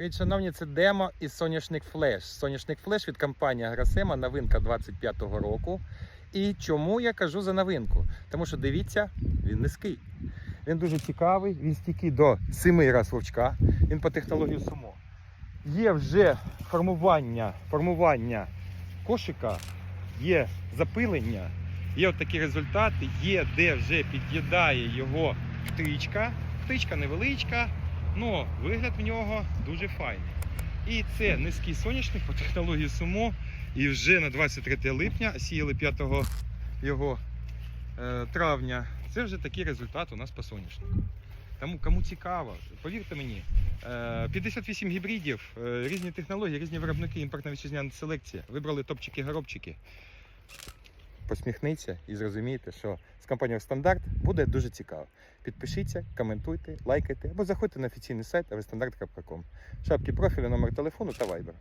Привіт, шановні, це демо із соняшник флеш. Соняшник флеш від компанії Агросема, новинка 25-го року. І чому я кажу за новинку? Тому що дивіться, він низький. Він дуже цікавий, він стійкий до 7 раз вовчка. Він по технології сумо. Є вже формування, формування кошика, є запилення, є от такі результати, є де вже під'їдає його птичка. Птичка невеличка, але вигляд в нього дуже файний. І це низький соняшник по технології сумо. І вже на 23 липня сіяли 5 його е, травня. Це вже такий результат у нас по соняшнику. Тому кому цікаво, повірте мені, е, 58 гібридів, е, різні технології, різні виробники, імпортна вітчизняна селекція. Вибрали топчики-горобчики. Посміхніться і зрозумієте, що з компанією Стандарт буде дуже цікаво. Підпишіться, коментуйте, лайкайте або заходьте на офіційний сайт avstandard.com. Шапки профілю, номер телефону та вайбер.